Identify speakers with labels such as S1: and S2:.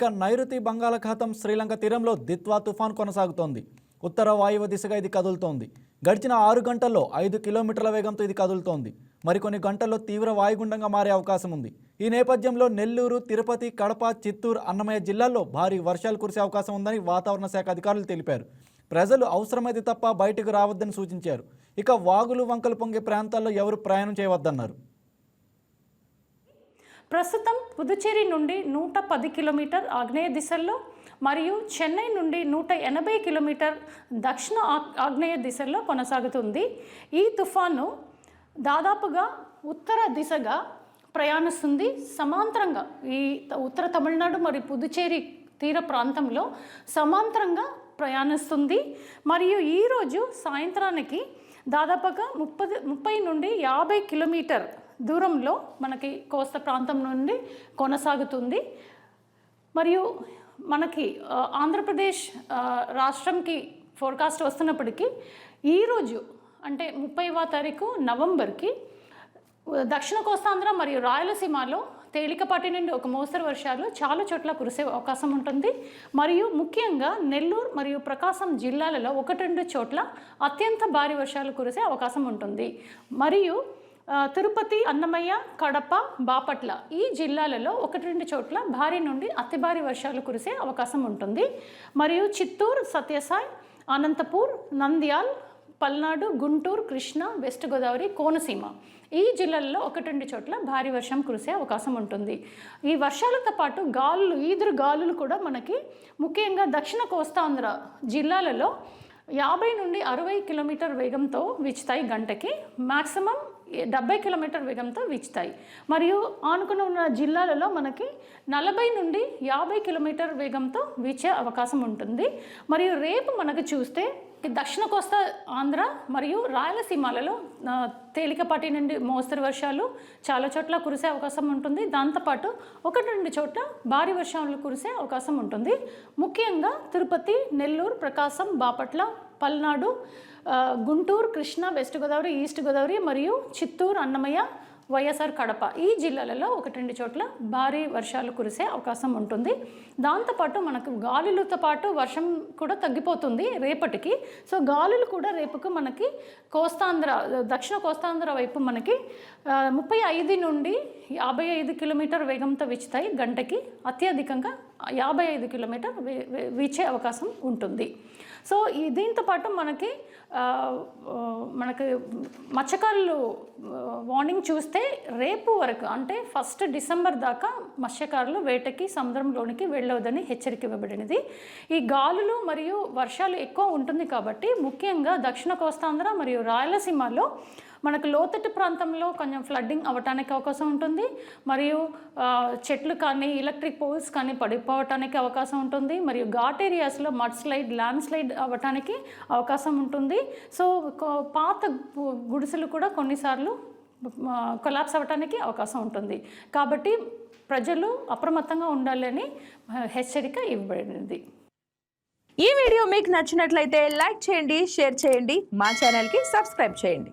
S1: ఇక నైరుతి బంగాళాఖాతం శ్రీలంక తీరంలో దిత్వా తుఫాన్ కొనసాగుతోంది. ఉత్తర వాయువ దిశగా ఇది కదులుతోంది. గడిచిన ఆరు గంటల్లో ఐదు కిలోమీటర్ల వేగంతో ఇది కదులుతోంది. మరికొన్ని గంటల్లో తీవ్ర వాయుగుండంగా మారే అవకాశం ఉంది. ఈ నేపథ్యంలో నెల్లూరు తిరుపతి కడప చిత్తూరు అన్నమయ్య జిల్లాల్లో భారీ వర్షాలు కురిసే అవకాశం ఉందని వాతావరణ శాఖ అధికారులు తెలిపారు. ప్రజలు అవసరమైతే తప్ప బయటకు రావద్దని సూచించారు. ఇక వాగులు వంకలు పొంగే ప్రాంతాల్లో ఎవరు ప్రయాణం చేయవద్దన్నారు.
S2: ప్రస్తుతం పుదుచేరి నుండి నూట పది కిలోమీటర్ ఆగ్నేయ దిశల్లో మరియు చెన్నై నుండి నూట ఎనభై కిలోమీటర్ దక్షిణ ఆగ్- ఆగ్నేయ దిశల్లో కొనసాగుతుంది. ఈ తుఫాను దాదాపుగా ఉత్తర దిశగా ప్రయాణిస్తుంది. సమాంతరంగా ఈ ఉత్తర తమిళనాడు మరియు పుదుచేరి తీర ప్రాంతంలో సమాంతరంగా ప్రయాణిస్తుంది. మరియు ఈరోజు సాయంత్రానికి దాదాపుగా ముప్పై ముప్పై నుండి యాభై కిలోమీటర్ దూరంలో మనకి కోస్తా ప్రాంతం నుండి కొనసాగుతుంది. మరియు మనకి ఆంధ్రప్రదేశ్ రాష్ట్రంకి ఫోర్కాస్ట్ వస్తున్నప్పటికీ ఈరోజు అంటే ముప్పైవ తారీఖు నవంబర్కి దక్షిణ కోస్తాంధ్ర మరియు రాయలసీమలో తేలికపాటి నుండి ఒక మోస్తరు వర్షాలు చాలా చోట్ల కురిసే అవకాశం ఉంటుంది. మరియు ముఖ్యంగా నెల్లూరు మరియు ప్రకాశం జిల్లాలలో ఒకటి రెండు చోట్ల అత్యంత భారీ వర్షాలు కురిసే అవకాశం ఉంటుంది. మరియు తిరుపతి అన్నమయ్య కడప బాపట్ల ఈ జిల్లాలలో ఒకటి రెండు చోట్ల భారీ నుండి అతి భారీ వర్షాలు కురిసే అవకాశం ఉంటుంది. మరియు చిత్తూరు సత్యసాయి అనంతపూర్ నంద్యాల్ పల్నాడు గుంటూరు కృష్ణా వెస్ట్ గోదావరి కోనసీమ ఈ జిల్లాల్లో ఒకటి రెండు చోట్ల భారీ వర్షం కురిసే అవకాశం ఉంటుంది. ఈ వర్షాలతో పాటు గాలులు ఈదురు గాలులు కూడా మనకి ముఖ్యంగా దక్షిణ కోస్తాంధ్ర జిల్లాలలో యాభై నుండి అరవై కిలోమీటర్ వేగంతో విచ్చుతాయి గంటకి. మ్యాక్సిమం డెబ్బై కిలోమీటర్ వేగంతో వీచుతాయి. మరియు ఆనుకుని ఉన్న జిల్లాలలో మనకి నలభై నుండి యాభై కిలోమీటర్ వేగంతో వీచే అవకాశం ఉంటుంది. మరియు రేపు మనకు చూస్తే ఈ దక్షిణ కోస్తా ఆంధ్ర మరియు రాయలసీమలలో తేలికపాటి నుండి మోస్తరు వర్షాలు చాలా చోట్ల కురిసే అవకాశం ఉంటుంది. దాంతోపాటు ఒకటి రెండు చోట్ల భారీ వర్షాలు కురిసే అవకాశం ఉంటుంది. ముఖ్యంగా తిరుపతి నెల్లూరు ప్రకాశం బాపట్ల పల్నాడు గుంటూరు కృష్ణా వెస్ట్ గోదావరి ఈస్ట్ గోదావరి మరియు చిత్తూరు అన్నమయ్య వైఎస్ఆర్ కడప. ఈ జిల్లాలలో ఒకటి రెండు చోట్ల భారీ వర్షాలు కురిసే అవకాశం ఉంటుంది. దాంతోపాటు మనకు గాలులతో పాటు వర్షం కూడా తగ్గిపోతుంది రేపటికి. సో గాలులు కూడా రేపుకు మనకి కోస్తాంధ్ర దక్షిణ కోస్తాంధ్ర వైపు మనకి ముప్పై ఐదు నుండి యాభై ఐదు కిలోమీటర్ వేగంతో వీచుతాయి. గంటకి అత్యధికంగా యాభై ఐదు కిలోమీటర్ వీచే అవకాశం ఉంటుంది. సో ఈ దీంతో పాటు మనకి మనకి మత్స్యకారులు వార్నింగ్ చూస్తే అంటే రేపు వరకు అంటే ఫస్ట్ డిసెంబర్ దాకా మత్స్యకారులు వేటకి సముద్రంలోనికి వెళ్ళవద్దని హెచ్చరిక ఇవ్వబడినది. ఈ గాలులు మరియు వర్షాలు ఎక్కువ ఉంటుంది కాబట్టి ముఖ్యంగా దక్షిణ కోస్తాంధ్ర మరియు రాయలసీమలో మనకు లోతట్టు ప్రాంతంలో కొంచెం ఫ్లడ్డింగ్ అవ్వటానికి అవకాశం ఉంటుంది. మరియు చెట్లు కానీ ఎలక్ట్రిక్ పోల్స్ కానీ పడిపోవటానికి అవకాశం ఉంటుంది. మరియు ఘాట్ ఏరియాస్లో మడ్ స్లైడ్ ల్యాండ్ స్లైడ్ అవ్వటానికి అవకాశం ఉంటుంది. సో పాత గుడిసెలు కూడా కొన్నిసార్లు కొలాప్స్ అవ్వటానికి అవకాశం ఉంటుంది. కాబట్టి ప్రజలు అప్రమత్తంగా ఉండాలని హెచ్చరిక ఇవ్వబడింది.
S3: ఈ వీడియో మీకు నచ్చినట్లయితే లైక్ చేయండి షేర్ చేయండి మా ఛానల్కి సబ్స్క్రైబ్ చేయండి.